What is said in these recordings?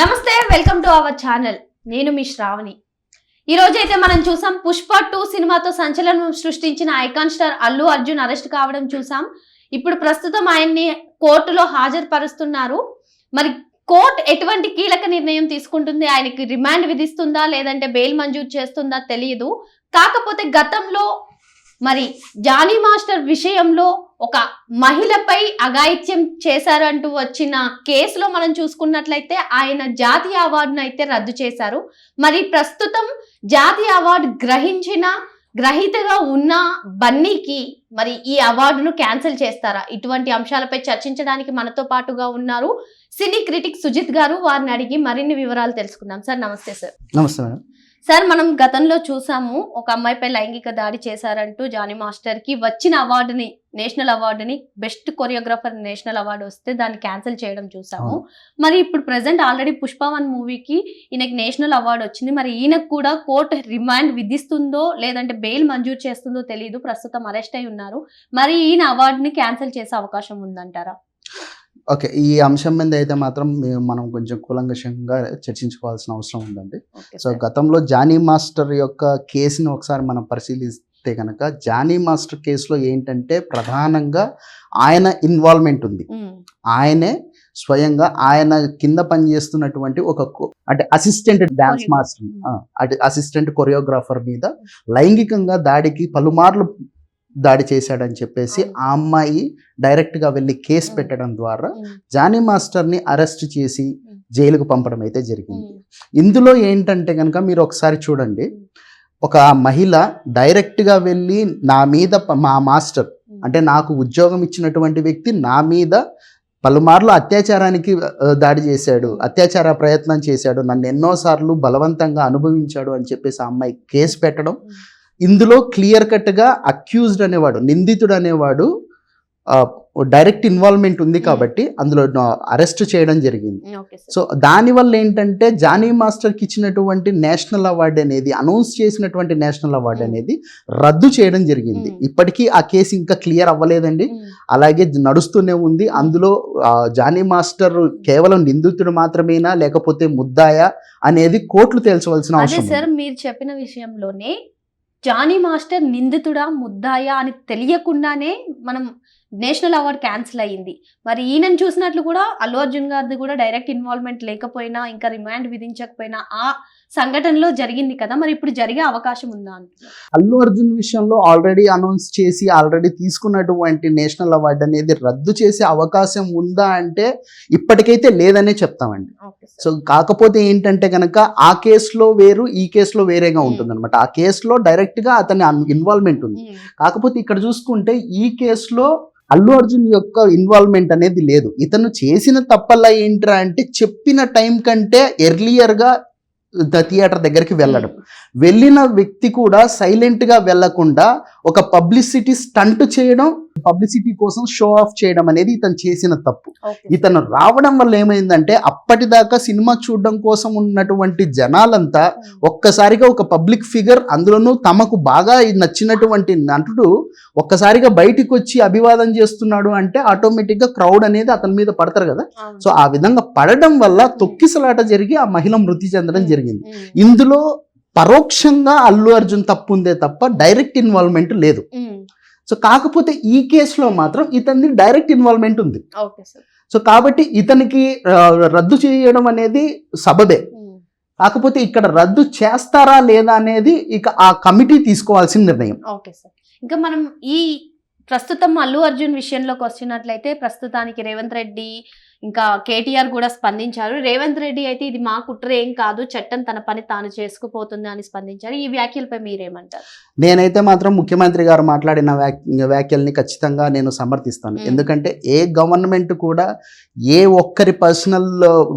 నమస్తే welcome to our channel. నేను మీ శ్రావణి. ఈ అయితే మనం చూసాం పుష్ప టూ సినిమాతో సంచలనం సృష్టించిన icon star Allu Arjun arrest కావడం చూసాం. ఇప్పుడు ప్రస్తుతం ఆయన్ని కోర్టులో హాజరుపరుస్తున్నారు. మరి కోర్ట్ ఎటువంటి కీలక నిర్ణయం తీసుకుంటుంది? ఆయనకి రిమాండ్ విధిస్తుందా? లేదంటే బెయిల్ మంజూరు చేస్తుందా? తెలియదు కాకపోతే గతంలో మరి జానీ మాస్టర్ విషయంలో ఒక మహిళపై అఘాయిత్యం చేశారంటూ వచ్చిన కేసులో మనం చూసుకున్నట్లయితే ఆయన జాతీయ అవార్డును అయితే రద్దు చేశారు. మరి ప్రస్తుతం జాతీయ అవార్డు గ్రహించిన గ్రహీతగా ఉన్న బన్నీకి మరి ఈ అవార్డును క్యాన్సిల్ చేస్తారా? ఇటువంటి అంశాలపై చర్చించడానికి మనతో పాటుగా ఉన్నారు సినీ క్రిటిక్ సుజిత్ గారు. వారిని అడిగి మరిన్ని వివరాలు తెలుసుకుందాం. సార్ నమస్తే సార్. నమస్తే మేడం. సార్ మనం గతంలో చూసాము ఒక అమ్మాయిపై లైంగిక దాడి చేశారంటూ జానీ మాస్టర్కి వచ్చిన అవార్డుని నేషనల్ అవార్డుని బెస్ట్ కొరియోగ్రాఫర్ నేషనల్ అవార్డు వస్తే దాన్ని క్యాన్సిల్ చేయడం చూసాము. మరి ఇప్పుడు ప్రెసెంట్ ఆల్రెడీ పుష్ప వన్ మూవీకి ఈయనకి నేషనల్ అవార్డు వచ్చింది. మరి ఈయనకు కూడా కోర్టు రిమాండ్ విధిస్తుందో లేదంటే బెయిల్ మంజూరు చేస్తుందో తెలియదు ప్రస్తుతం అరెస్ట్ అయి ఉన్నారు. మరి ఈయన అవార్డుని క్యాన్సిల్ చేసే అవకాశం ఉందంటారా? ఓకే ఈ అంశం మీద అయితే మాత్రం మనం కొంచెం కూలంకషంగా చర్చించుకోవాల్సిన అవసరం ఉందండి సో. గతంలో జానీ మాస్టర్ యొక్క కేసుని ఒకసారి మనం పరిశీలిస్తే కనుక జానీ మాస్టర్ కేసులో ఏంటంటే ప్రధానంగా ఆయన ఇన్వాల్వ్మెంట్ ఉంది ఆయనే స్వయంగా ఆయన కింద పనిచేస్తున్నటువంటి ఒక అంటే అసిస్టెంట్ డాన్స్. మాస్టర్ అంటే అసిస్టెంట్ కొరియోగ్రాఫర్ మీద లైంగికంగా దాడికి పలుమార్లు దాడి చేశాడని చెప్పేసి. ఆ అమ్మాయి డైరెక్ట్గా వెళ్ళి కేసు. పెట్టడం ద్వారా జానీ మాస్టర్ని అరెస్ట్ చేసి. జైలుకు పంపడం అయితే జరిగింది ఇందులో ఏంటంటే కనుక మీరు ఒకసారి చూడండి. ఒక మహిళ డైరెక్ట్గా వెళ్ళి నా మీద మా మాస్టర్. అంటే నాకు ఉద్యోగం ఇచ్చినటువంటి వ్యక్తి నా మీద పలుమార్లు అత్యాచారానికి దాడి చేశాడు అత్యాచార ప్రయత్నం చేశాడు నన్ను ఎన్నోసార్లు బలవంతంగా అనుభవించాడు అని చెప్పేసి ఆ అమ్మాయి కేసు పెట్టడం. ఇందులో క్లియర్ కట్గా అక్యూజ్డ్ అనేవాడు నిందితుడు అనేవాడు డైరెక్ట్ ఇన్వాల్వ్మెంట్ ఉంది కాబట్టి అందులో అరెస్ట్ చేయడం జరిగింది. సో దానివల్ల ఏంటంటే జానీ మాస్టర్కి ఇచ్చినటువంటి నేషనల్ అవార్డు అనేది అనౌన్స్ చేసినటువంటి నేషనల్ అవార్డు Mm. అనేది రద్దు చేయడం జరిగింది. ఇప్పటికీ ఆ కేసు ఇంకా క్లియర్ అవ్వలేదండి అలాగే నడుస్తూనే ఉంది అందులో జానీ మాస్టర్ కేవలం నిందితుడు మాత్రమేనా లేకపోతే ముద్దాయా అనేది కోర్టులు తేల్చవలసిన అవసరం సార్. మీరు చెప్పిన విషయంలోనే జానీ మాస్టర్ నిందితుడా ముద్దాయా అని తెలియకుండానే మనం నేషనల్ అవార్డ్ క్యాన్సిల్ అయ్యింది. మరి ఈయనను చూసినట్లు కూడా అల్లు అర్జున్ గారిది కూడా డైరెక్ట్ ఇన్వాల్వ్మెంట్ లేకపోయినా ఇంకా రిమాండ్ విధించకపోయినా ఆ సంఘటనలో జరిగింది కదా మరి ఇప్పుడు జరిగే అవకాశం ఉందా అల్లు అర్జున్ విషయంలో ఆల్రెడీ అనౌన్స్ చేసి ఆల్రెడీ తీసుకున్నటువంటి నేషనల్ అవార్డు అనేది రద్దు చేసే అవకాశం ఉందా అంటే ఇప్పటికైతే లేదనే చెప్తామండి. సో కాకపోతే ఏంటంటే కనుక ఆ కేసులో వేరు ఈ కేసులో వేరేగా. ఉంటుంది అనమాట ఆ కేసులో డైరెక్ట్గా అతని ఇన్వాల్వ్మెంట్ ఉంది. కాకపోతే ఇక్కడ చూసుకుంటే ఈ కేసులో అల్లు అర్జున్ యొక్క ఇన్వాల్వ్మెంట్ అనేది లేదు. ఇతను చేసిన తప్పల్లా ఏంట్రా అంటే చెప్పిన టైం కంటే ఎర్లియర్గా థియేటర్ దగ్గరికి వెళ్ళడం. వెళ్ళిన వ్యక్తి కూడా సైలెంట్గా వెళ్ళకుండా ఒక పబ్లిసిటీ స్టంట్ చేయడం పబ్లిసిటీ కోసం షో ఆఫ్ చేయడం అనేది ఇతను చేసిన తప్పు. ఇతను రావడం వల్ల ఏమైందంటే అప్పటిదాకా సినిమా చూడడం కోసం ఉన్నటువంటి జనాలంతా ఒక్కసారిగా ఒక పబ్లిక్ ఫిగర్ అందులోనూ తమకు బాగా నచ్చినటువంటి నటుడు ఒక్కసారిగా బయటికి వచ్చి అభివాదం చేస్తున్నాడు అంటే ఆటోమేటిక్గా క్రౌడ్ అనేది అతని మీద పడతారు కదా. సో ఆ విధంగా పడడం వల్ల తొక్కిసలాట జరిగి ఆ మహిళ మృతి చెందడం జరిగింది. ఇందులో పరోక్షంగా అల్లు అర్జున్ తప్పు ఉందే తప్ప డైరెక్ట్ ఇన్వాల్వ్మెంట్ లేదు. సో కాకపోతే ఈ కేసులో మాత్రం ఇతని డైరెక్ట్ ఇన్వాల్వ్మెంట్ ఉంది. Okay sir. సో కాబట్టి ఇతనికి రద్దు చేయడం అనేది సబబే. కాకపోతే ఇక్కడ రద్దు చేస్తారా లేదా అనేది ఇక ఆ కమిటీ తీసుకోవాల్సిన నిర్ణయం. Okay sir. ఇంకా మనం ఈ ప్రస్తుతం అల్లు అర్జున్ విషయంలోకి వచ్చినట్లయితే ప్రస్తుతానికి రేవంత్ రెడ్డి ఇంకా కేటీఆర్ కూడా స్పందించారు. రేవంత్ రెడ్డి అయితే ఇది మా కుట్ర ఏం కాదు చట్టం తన పని తాను చేసుకుపోతుంది అని స్పందించారు. ఈ వ్యాఖ్యలపై మీరేమంటారు? నేనైతే మాత్రం ముఖ్యమంత్రి గారు మాట్లాడిన వ్యాఖ్యల్ని ఖచ్చితంగా నేను సమర్థిస్తాను. ఎందుకంటే ఏ గవర్నమెంట్ కూడా ఏ ఒక్కరి పర్సనల్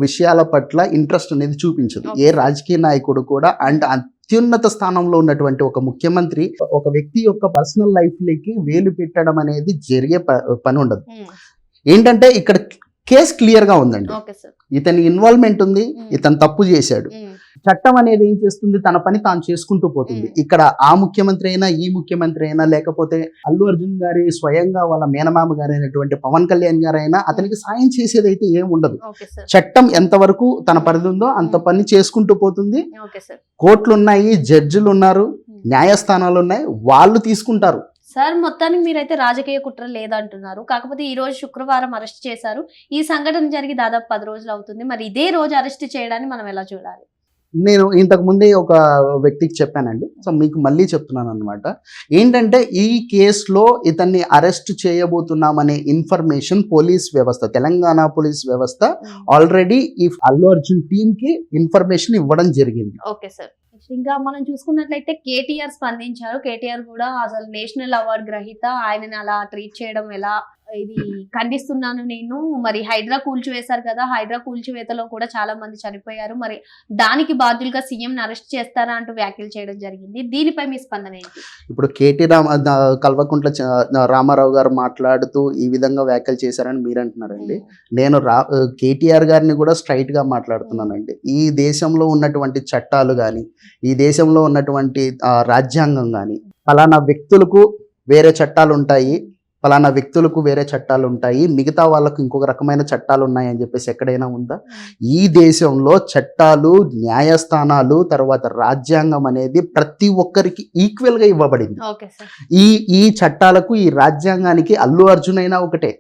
విషయాల పట్ల ఇంట్రెస్ట్ అనేది చూపించదు. ఏ రాజకీయ నాయకుడు కూడా అండ్ అత్యున్నత స్థానంలో ఉన్నటువంటి ఒక ముఖ్యమంత్రి ఒక వ్యక్తి యొక్క పర్సనల్ లైఫ్లోకి వేలు పెట్టడం అనేది జరిగే పని ఉండదు. ఏంటంటే ఇక్కడ కేసు క్లియర్గా ఉందండి ఇతని ఇన్వాల్వ్మెంట్ ఉంది. ఇతను తప్పు చేశాడు. చట్టం అనేది ఏం చేస్తుంది? తన పని తాను చేసుకుంటూ పోతుంది. ఇక్కడ ఆ ముఖ్యమంత్రి అయినా ఈ ముఖ్యమంత్రి అయినా లేకపోతే అల్లు అర్జున్ గారి స్వయంగా వాళ్ళ మేనమామ గారు అయినటువంటి పవన్ కళ్యాణ్ గారైనా అతనికి సాయం చేసేది అయితే ఏం ఉండదు. చట్టం ఎంతవరకు తన పరిధి ఉందో అంత. పని చేసుకుంటూ పోతుంది. కోర్టులు ఉన్నాయి జడ్జిలు ఉన్నారు న్యాయస్థానాలు ఉన్నాయి వాళ్ళు తీసుకుంటారు. సార్ మొత్తానికి మీరైతే రాజకీయ కుట్ర లేదంటున్నారు. కాకపోతే ఈ రోజు శుక్రవారం అరెస్ట్ చేశారు. ఈ సంఘటన జరిగి దాదాపు పది రోజులు అవుతుంది. మరి ఇదే రోజు అరెస్ట్ చేయడాన్ని మనం ఎలా చూడాలి? నేను ఇంతకు ముందే ఒక వ్యక్తికి చెప్పానండి. సో మీకు మళ్ళీ చెప్తున్నాను అనమాట ఏంటంటే ఈ కేసులో ఇతన్ని అరెస్ట్ చేయబోతున్నామనే ఇన్ఫర్మేషన్ పోలీస్ వ్యవస్థ తెలంగాణ పోలీస్ వ్యవస్థ ఆల్రెడీ ఈ అల్లు అర్జున్ టీమ్కి ఇన్ఫర్మేషన్ ఇవ్వడం జరిగింది. Okay sir. ఇంకా మనం చూసుకున్నట్లయితే కేటీఆర్ స్పందించారు. కేటీఆర్ కూడా అసలు నేషనల్ అవార్డు గ్రహీత. ఆయనని అలా ట్రీట్ చేయడం ఎలా? ఇది ఖండిస్తున్నాను నేను. మరి హైడ్రా కూల్చివేశారు కదా హైడ్రా కూల్చివేతలో కూడా చాలా మంది చనిపోయారు. మరి దానికి బాధ్యులుగా సీఎం అరెస్ట్ చేస్తారా అంటూ వ్యాఖ్యలు చేయడం జరిగింది. దీనిపై మీ స్పందన ఏంటి? ఇప్పుడు కేటీ రామ కల్వకుంట్ల రామారావు గారు మాట్లాడుతూ ఈ విధంగా వ్యాఖ్యలు చేశారని మీరు అంటున్నారండి నేను రా కేటీఆర్ గారిని కూడా స్ట్రైట్గా మాట్లాడుతున్నానండి ఈ దేశంలో ఉన్నటువంటి చట్టాలు కానీ ఈ దేశంలో ఉన్నటువంటి రాజ్యాంగం కానీ ఫలానా వ్యక్తులకు వేరే చట్టాలు ఉంటాయి. ఫలానా వ్యక్తులకు వేరే చట్టాలు ఉంటాయి మిగతా వాళ్ళకు ఇంకొక రకమైన చట్టాలు ఉన్నాయి అని చెప్పేసి ఎక్కడైనా ఉందా? ఈ దేశంలో చట్టాలు న్యాయస్థానాలు తర్వాత రాజ్యాంగం అనేది ప్రతి ఒక్కరికి ఈక్వల్గా ఇవ్వబడింది. ఈ ఈ చట్టాలకు ఈ రాజ్యాంగానికి అల్లు అర్జున్ అయినా ఒకటే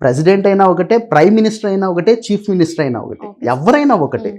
ప్రెసిడెంట్ అయినా ఒకటే ప్రైమ్ మినిస్టర్ అయినా ఒకటే చీఫ్ మినిస్టర్ అయినా ఒకటే. ఎవరైనా ఒకటే.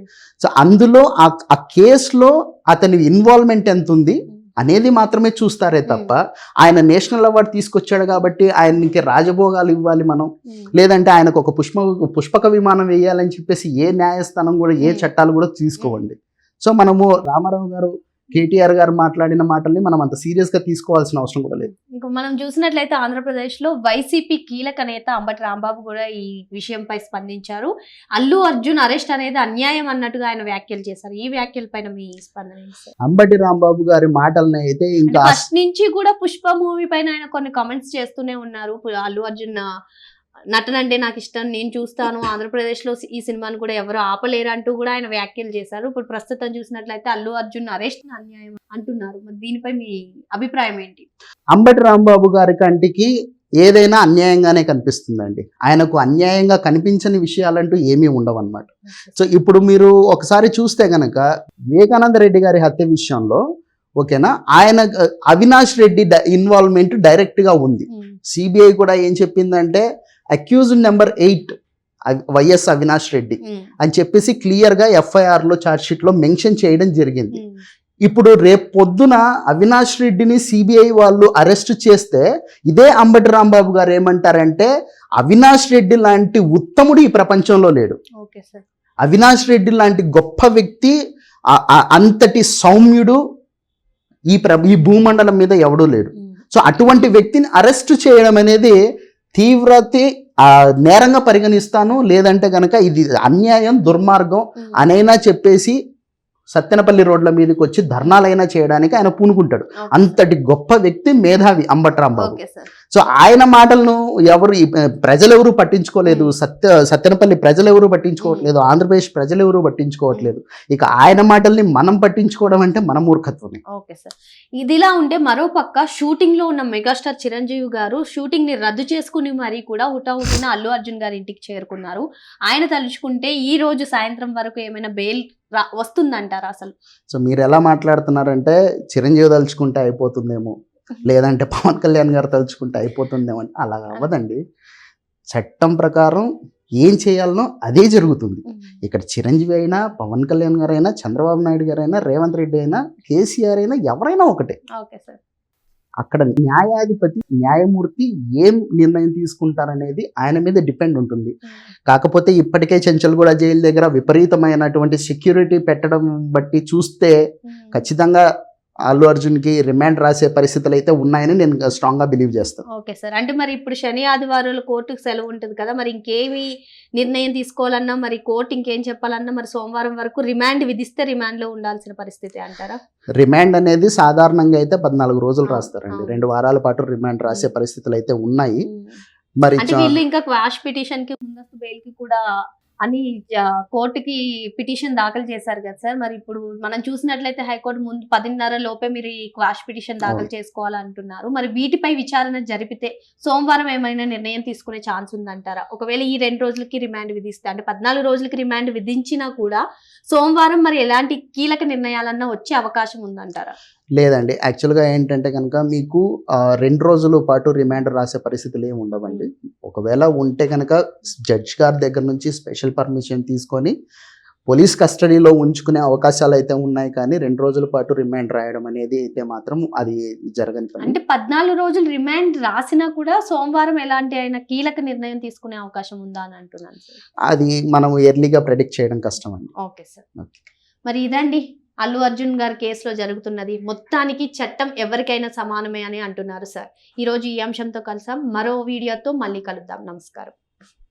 సో అందులో ఆ కేసులో అతని ఇన్వాల్వ్మెంట్ ఎంత ఉంది అనేది మాత్రమే చూస్తారే తప్ప ఆయన నేషనల్ అవార్డు తీసుకొచ్చాడు కాబట్టి ఆయనకి రాజభోగాలు ఇవ్వాలి మనం. లేదంటే ఆయనకు ఒక పుష్ప పుష్పక విమానం వేయాలని చెప్పేసి ఏ న్యాయస్థానం కూడా ఏ. చట్టాలు కూడా తీసుకోవండి. సో మనము రామారావు గారు కేటీఆర్ గారు మాట్లాడిన మాటల్ని మనం అంత సీరియస్గా తీసుకోవాల్సిన అవసరం కూడా లేదు. ఇంకా మనం చూసినట్లయితే ఆంధ్రప్రదేశ్లో వైసీపీ కీలక నేత అంబటి రాంబాబు కూడా ఈ విషయంపై స్పందించారు. అల్లు అర్జున్ అరెస్ట్ అనేది అన్యాయం అన్నట్టుగా ఆయన వ్యాఖ్యలు చేశారు. ఈ వ్యాఖ్యల పైన మీ స్పందన? అంబటి రాంబాబు గారి మాటల్ని అయితే ఇంకా ఫస్ట్ నుంచి కూడా పుష్ప మూవీ పైన ఆయన కొన్ని కామెంట్స్ చేస్తూనే ఉన్నారు. అల్లు అర్జున్ నటన అంటే నాకు ఇష్టం నేను చూస్తాను ఆంధ్రప్రదేశ్లో ఈ సినిమాను కూడా ఎవరు ఆపలేరు అంటూ కూడా ఆయన వ్యాఖ్యలు చేశారు. ఇప్పుడు ప్రస్తుతం చూసినట్లయితే అల్లు అర్జున్ అరెస్ట్ అన్యాయం అంటున్నారు. మరి దీనిపై మీ అభిప్రాయం ఏంటి? అంబటి రాంబాబు గారి కంటికి ఏదైనా అన్యాయంగానే కనిపిస్తుందండి. ఆయనకు అన్యాయంగా కనిపించని విషయాలంటూ ఏమీ ఉండవన్నమాట. సో ఇప్పుడు మీరు ఒకసారి చూస్తే గనక వివేకానంద రెడ్డి గారి హత్య విషయంలో ఓకేనా ఆయన అవినాష్ రెడ్డి ఇన్వాల్వ్మెంట్ డైరెక్ట్గా ఉంది సిబిఐ కూడా ఏం చెప్పిందంటే accused number eight YS Avinash Reddy అని చెప్పేసి క్లియర్గా ఎఫ్ఐఆర్లో చార్జ్ షీట్లో మెన్షన్ చేయడం జరిగింది. ఇప్పుడు రేపు పొద్దున అవినాష్ రెడ్డిని సిబిఐ వాళ్ళు అరెస్ట్ చేస్తే ఇదే అంబటి రాంబాబు గారు ఏమంటారంటే అవినాష్ రెడ్డి లాంటి ఉత్తముడు ఈ ప్రపంచంలో లేడు. అవినాష్ రెడ్డి లాంటి గొప్ప వ్యక్తి అంతటి సౌమ్యుడు ఈ ప్ర ఈ భూమండలం మీద ఎవడూ లేడు. సో అటువంటి వ్యక్తిని అరెస్ట్ చేయడం అనేది తీవ్రత నేరంగా పరిగణిస్తాను. లేదంటే గనక ఇది అన్యాయం దుర్మార్గం అనైనా చెప్పేసి సత్తెనపల్లి రోడ్ల మీదకి వచ్చి ధర్నాలైనా చేయడానికి ఆయన పూనుకుంటాడు. అంతటి గొప్ప వ్యక్తి మేధావి అంబట్రాంబాబు. సో ఆయన మాటలను ఎవరు ప్రజలెవరూ పట్టించుకోలేదు. సత్య సత్యనపల్లి ప్రజలెవరూ పట్టించుకోవట్లేదు. ఆంధ్రప్రదేశ్ ప్రజలెవరూ పట్టించుకోవట్లేదు. ఇక ఆయన మాటల్ని మనం పట్టించుకోవడం అంటే మన మూర్ఖత్వమే. Okay sir. ఇదిలా ఉంటే మరో పక్క షూటింగ్లో ఉన్న మెగాస్టార్ చిరంజీవి గారు షూటింగ్ని రద్దు చేసుకుని మరీ కూడా హుటాహుటిన అల్లు అర్జున్ గారి ఇంటికి చేరుకున్నారు. ఆయన తలుచుకుంటే ఈ రోజు సాయంత్రం వరకు ఏమైనా బెయిల్ రా- వస్తుందంటారా అసలు. సో మీరు ఎలా మాట్లాడుతున్నారంటే చిరంజీవి తలుచుకుంటే అయిపోతుందేమో లేదంటే పవన్ కళ్యాణ్ గారు తలుచుకుంటే అయిపోతుందేమో అంటే అలా అవ్వదండి. చట్టం ప్రకారం ఏం చేయాలనో అదే జరుగుతుంది. ఇక్కడ చిరంజీవి అయినా పవన్ కళ్యాణ్ గారైనా చంద్రబాబు నాయుడు గారైనా రేవంత్ రెడ్డి అయినా కేసీఆర్ అయినా ఎవరైనా ఒకటే. Okay sir. అక్కడ న్యాయాధిపతి న్యాయమూర్తి ఏం నిర్ణయం తీసుకుంటారనేది ఆయన మీద డిపెండ్ ఉంటుంది. కాకపోతే ఇప్పటికే చెంచల్గూడ జైలు దగ్గర విపరీతమైనటువంటి సెక్యూరిటీ పెట్టడం బట్టి చూస్తే ఖచ్చితంగా అల్లు అర్జున్కి రిమాండ్ రాసే పరిస్థితులు అయితే ఉన్నాయని నేను స్ట్రాంగ్గా బిలీవ్ చేస్తాను ఓకే సార్. అంటే మరి ఇప్పుడు శని ఆదివారాలు కోర్టుకు సెలవు ఉంటుంది కదా మరి ఇంకేమి నిర్ణయం తీసుకోవాలన్నా మరి కోర్టు ఇంకేం చెప్పాలన్నా మరి సోమవారం వరకు రిమాండ్ విధిస్తే రిమాండ్లో ఉండాల్సిన పరిస్థితి అంటారా? రిమాండ్ అనేది సాధారణంగా అయితే పద్నాలుగు రోజులు రాస్తారండి. రెండు వారాల పాటు రిమాండ్ రాసే పరిస్థితులు అయితే ఉన్నాయి. మరి వీళ్ళు ఇంకా క్వాష్ పిటిషన్కి ముందస్తు బెయిల్కి కూడా అని కోర్టుకి పిటిషన్ దాఖలు చేశారు కదా సార్. మరి ఇప్పుడు మనం చూసినట్లయితే హైకోర్టు ముందు పదిన్నర లోపే మీరు ఈ క్వాష్ పిటిషన్ దాఖలు. చేసుకోవాలంటున్నారు. మరి వీటిపై విచారణ జరిపితే సోమవారం ఏమైనా నిర్ణయం తీసుకునే ఛాన్స్ ఉందంటారా? ఒకవేళ ఈ రెండు రోజులకి రిమాండ్ విధిస్తే అంటే పద్నాలుగు రోజులకి రిమాండ్ విధించినా కూడా సోమవారం మరి ఎలాంటి కీలక నిర్ణయాలన్నా వచ్చే అవకాశం ఉందంటారా? లేదండి. యాక్చువల్గా ఏంటంటే కనుక మీకు రెండు రోజుల పాటు రిమాండ్ రాసే పరిస్థితులు ఏమి ఉండవండి. ఒకవేళ ఉంటే కనుక జడ్జ్ గారి దగ్గర నుంచి స్పెషల్ పర్మిషన్ తీసుకొని పోలీస్ కస్టడీలో ఉంచుకునే అవకాశాలు అయితే ఉన్నాయి. కానీ రెండు రోజుల పాటు రిమాండ్ రాయడం అనేది అయితే మాత్రం అది జరగని పని. అంటే పద్నాలుగు రోజులు రిమాండ్ రాసినా కూడా సోమవారం ఎలాంటి అయినా కీలక నిర్ణయం తీసుకునే అవకాశం ఉందా అని అంటున్నాను అది మనం ఎర్లీగా ప్రెడిక్ట్ చేయడం కష్టం అండి. Okay sir. మరి ఇదండి. అల్లు అర్జున్ గారి కేసులో జరుగుతున్నది. మొత్తానికి చట్టం ఎవరికైనా సమానమే అని అంటున్నారు సార్. ఈ రోజు ఈ అంశంతో కలిసాం. మరో వీడియోతో మళ్ళీ కలుద్దాం. నమస్కారం.